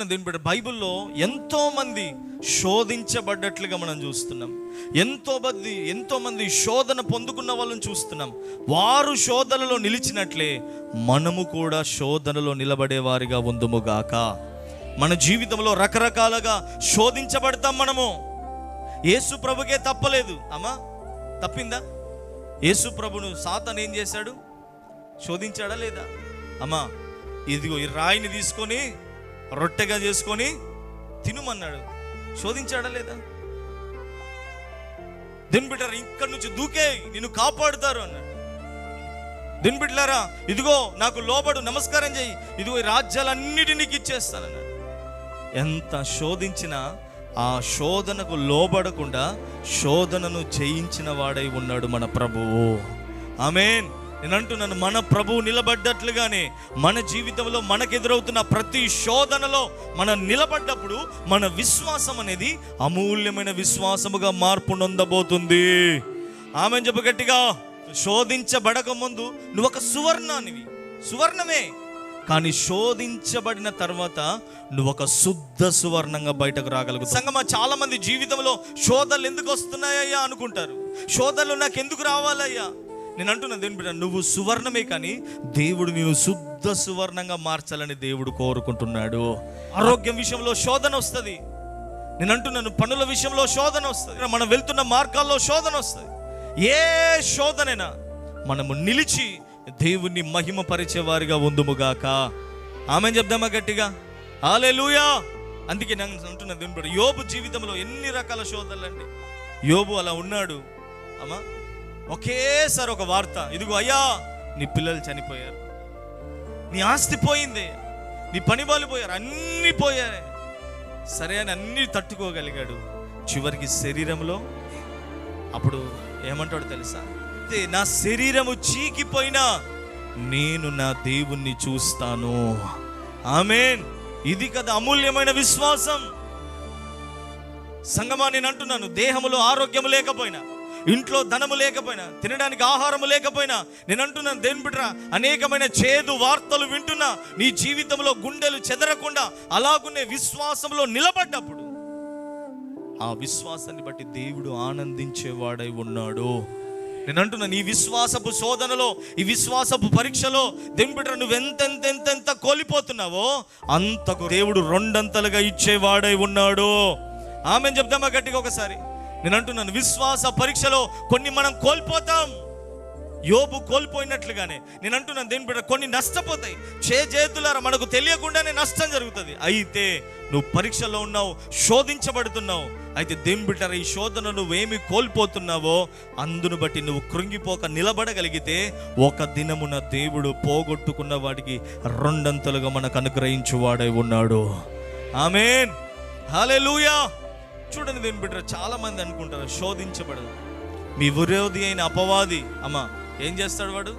అంటున్నా దీని బిడ్డ బైబిల్లో ఎంతోమంది శోధించబడ్డట్లుగా మనం చూస్తున్నాం. ఎంతో మంది ఎంతో మంది శోధన పొందుకున్న వాళ్ళని చూస్తున్నాం. వారు శోధనలో నిలిచినట్లే మనము కూడా శోధనలో నిలబడే వారిగా ఉందుముగాక మన జీవితంలో రకరకాలుగా శోధించబడతాం మనము. యేసు ప్రభుకే తప్పలేదు. అమ్మా తప్పిందా? యేసు ప్రభును సాతన్ ఏం చేశాడు? శోధించాడా లేదా? అమ్మా ఇదిగో ఈ రాయిని తీసుకొని రొట్టెగా చేసుకొని తినుమన్నాడు. శోధించాడా లేదా? దిన్బిడ్డారా ఇక్కడి నుంచి దూకే నిన్ను కాపాడుతారు అన్నాడు. దిన్బిడ్లారా ఇదిగో నాకు లోబడు నమస్కారం చేయి. ఇదిగో ఈ రాజ్యాలన్నిటి నీకు ఇచ్చేస్తానన్నాడు. ఎంత శోధించినా ఆ శోధనకు లోబడకుండా శోధనను జయించిన వాడై ఉన్నాడు మన ప్రభువు. ఆమెన్. నేను అంటున్నాను మన ప్రభువు నిలబడ్డట్లుగానే మన జీవితంలో మనకెదురవుతున్న ప్రతి శోధనలో మనం నిలబడ్డప్పుడు మన విశ్వాసం అనేది అమూల్యమైన విశ్వాసముగా మార్పు నొందబోతుంది. ఆమె చెప్పు గట్టిగా శోధించబడక ముందు నువ్వు ఒక సువర్ణానివి సువర్ణమే. కానీ శోధించబడిన తర్వాత నువ్వు ఒక శుద్ధ సువర్ణంగా బయటకు రాగలుగు సంగమా చాలా మంది జీవితంలో శోధనలు ఎందుకు వస్తున్నాయ్యా అనుకుంటారు? శోధనలు నాకు ఎందుకు రావాలయ్యా? నేను అంటున్నా దేని బిడ్డ నువ్వు సువర్ణమే కానీ దేవుడు నేను శుద్ధ సువర్ణంగా మార్చాలని దేవుడు కోరుకుంటున్నాడు. ఆరోగ్యం విషయంలో శోధన వస్తుంది. నేను అంటున్నాను పనుల విషయంలో శోధన వస్తుంది. మనం వెళ్తున్న మార్గాల్లో శోధన వస్తుంది. ఏ శోధనైనా మనము నిలిచి దేవుణ్ణి మహిమపరిచే వారిగా ఉందుముగాక ఆమె చెప్దామా గట్టిగా? ఆలే లూయా అందుకే నేను అంటున్నా దేవుని బిడ్డ, యోబు జీవితంలో ఎన్ని రకాల శోధనలు అండి. యోబు అలా ఉన్నాడు. అమ్మా ఒకేసారి ఒక వార్త. ఇదిగో అయ్యా నీ పిల్లలు చనిపోయారు. నీ ఆస్తి పోయింది. నీ పని వాళ్ళు పోయారు. అన్నీ పోయాయి సరే అని అన్నీ తట్టుకోగలిగాడు. చివరికి శరీరంలో అప్పుడు ఏమంటాడు తెలుసా? నా శరీరము చీకిపోయినా నేను నా దేవుణ్ణి చూస్తాను. ఆమెన్. ఇది కదా అమూల్యమైన విశ్వాసం. సంగమా నేను అంటున్నాను దేహములో ఆరోగ్యం లేకపోయినా ఇంట్లో ధనము లేకపోయినా తినడానికి ఆహారము లేకపోయినా నేను అంటున్నాను దేని బిడ్డ అనేకమైన చేదు వార్తలు వింటున్నా నీ జీవితంలో గుండెలు చెదరకుండా అలాగునే విశ్వాసంలో నిలబడ్డప్పుడు ఆ విశ్వాసాన్ని బట్టి దేవుడు ఆనందించేవాడై ఉన్నాడు. నేను అంటున్నా నీ విశ్వాసపు శోధనలో ఈ విశ్వాసపు పరీక్షలో దేవుని నువ్వెంతెంతెంతెంత కోల్పోతున్నావో అంతకు దేవుడు రెండంతలుగా ఇచ్చేవాడై ఉన్నాడు. ఆమె చెప్దామా గట్టిగా ఒకసారి? నేను అంటున్నాను విశ్వాస పరీక్షలో కొన్ని మనం కోల్పోతాం. యోబు కోల్పోయినట్లుగానే నేను అంటున్నాను దేని బిడ్డ కొన్ని నష్టపోతాయి. చే చేతులారా మనకు తెలియకుండానే నష్టం జరుగుతుంది. అయితే నువ్వు పరీక్షలో ఉన్నావు శోధించబడుతున్నావు. అయితే దేని బిడ్డరా ఈ శోధన నువ్వేమి కోల్పోతున్నావో అందును బట్టి నువ్వు కృంగిపోక నిలబడగలిగితే ఒక దినమున దేవుడు పోగొట్టుకున్న వాడికి రెండంతలుగా మనకు అనుగ్రహించువాడై ఉన్నాడు. ఆమెన్. లూయా చూడండి దీని బిడ్డ చాలా మంది అనుకుంటారు శోధించబడదు. మీ విరోధి అయిన అపవాది అమ్మా ఏం చేస్తాడు వాడు?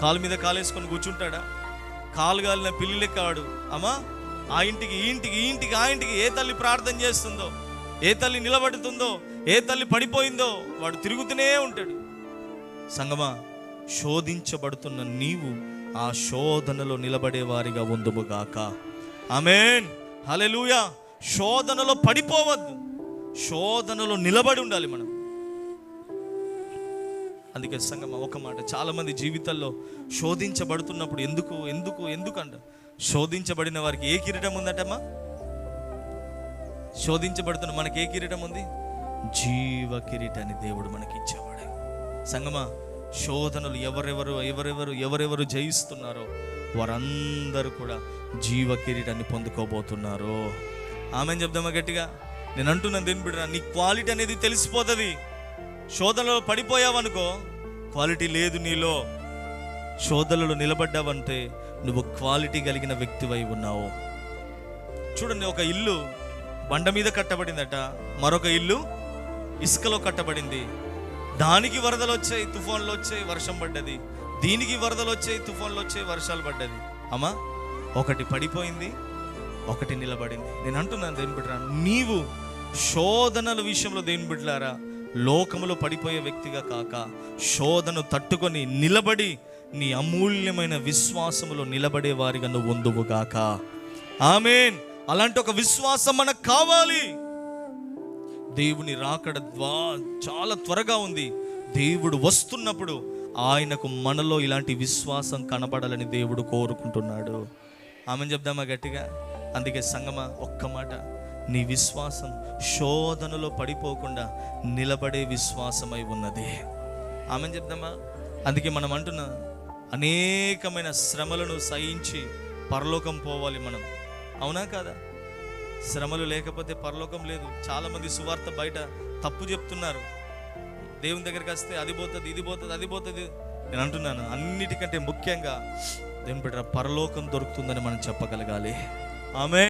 కాలు మీద కాలేసుకొని కూర్చుంటాడా? కాలు గాలిన పిల్లి లెక్క అమ్మా ఆ ఇంటికి ఈ ఇంటికి ఈ ఇంటికి ఆ ఇంటికి ఏ తల్లి ప్రార్థన చేస్తుందో ఏ తల్లి నిలబడుతుందో ఏ తల్లి పడిపోయిందో వాడు తిరుగుతూనే ఉంటాడు. సంగమా శోధించబడుతున్న నీవు ఆ శోధనలో నిలబడేవారిగా ఉందుముగాక ఆమెన్. హల్లెలూయా. శోధనలో పడిపోవద్దు. శోధనలో నిలబడి ఉండాలి మనం. అందుకే సంగమ ఒక మాట చాలామంది జీవితాల్లో శోధించబడుతున్నప్పుడు ఎందుకు ఎందుకు ఎందుకంట. శోధించబడిన వారికి ఏ కిరీటం ఉందటమ్మా? శోధించబడుతున్న మనకి ఏ కిరీటం ఉంది? జీవ కిరీటాన్ని దేవుడు మనకి ఇచ్చేవాడు సంగమా శోధనలు ఎవరెవరు ఎవరెవరు ఎవరెవరు జయిస్తున్నారో వారందరూ కూడా జీవ కిరీటాన్ని పొందుకోబోతున్నారు. ఆమె చెప్దామా గట్టిగా? నేను అంటున్నాను దేని బిడ్డ నీ క్వాలిటీ అనేది తెలిసిపోతుంది. శోధనలో పడిపోయావనుకో క్వాలిటీ లేదు నీలో. శోధనలో నిలబడ్డావంటే నువ్వు క్వాలిటీ కలిగిన వ్యక్తివై ఉన్నావు. చూడండి ఒక ఇల్లు బండ మీద కట్టబడిందట మరొక ఇల్లు ఇసుకలో కట్టబడింది. దానికి వరదలు వచ్చాయి తుఫాన్లు వచ్చాయి వర్షం పడ్డది. దీనికి వరదలు వచ్చాయి తుఫాన్లు వచ్చాయి వర్షాలు పడ్డది. అమ్మా ఒకటి పడిపోయింది ఒకటి నిలబడింది. నేను అంటున్నాను దేని బిడ్డ నీవు శోధనల విషయంలో దేని బిడ్డలారా లోకములో పడిపోయే వ్యక్తిగా కాక శోధను తట్టుకొని నిలబడి నీ అమూల్యమైన విశ్వాసములో నిలబడే వారిగా నువ్వు ఉందువుగాక ఆమెన్. అలాంటి ఒక విశ్వాసం మనకు కావాలి. దేవుని రాకడ ద్వా చాలా త్వరగా ఉంది. దేవుడు వస్తున్నప్పుడు ఆయనకు మనలో ఇలాంటి విశ్వాసం కనబడాలని దేవుడు కోరుకుంటున్నాడు. ఆమె చెప్దామా గట్టిగా? అందుకే సంగమ ఒక్క మాట. నీ విశ్వాసం శోధనలో పడిపోకుండా నిలబడే విశ్వాసమై ఉన్నది. ఆమె చెప్దామా అందుకే మనం అంటున్న అనేకమైన శ్రమలను సహించి పరలోకం పోవాలి మనం. అవునా కాదా? శ్రమలు లేకపోతే పరలోకం లేదు. చాలామంది సువార్త బయట తప్పు చెప్తున్నారు. దేవుని దగ్గరికి వస్తే అది పోతుంది ఇది పోతుంది అది పోతుంది. నేను అంటున్నాను అన్నిటికంటే ముఖ్యంగా దేవుని బిడ్డ పరలోకం దొరుకుతుందని మనం చెప్పగలగాలి. ఆమె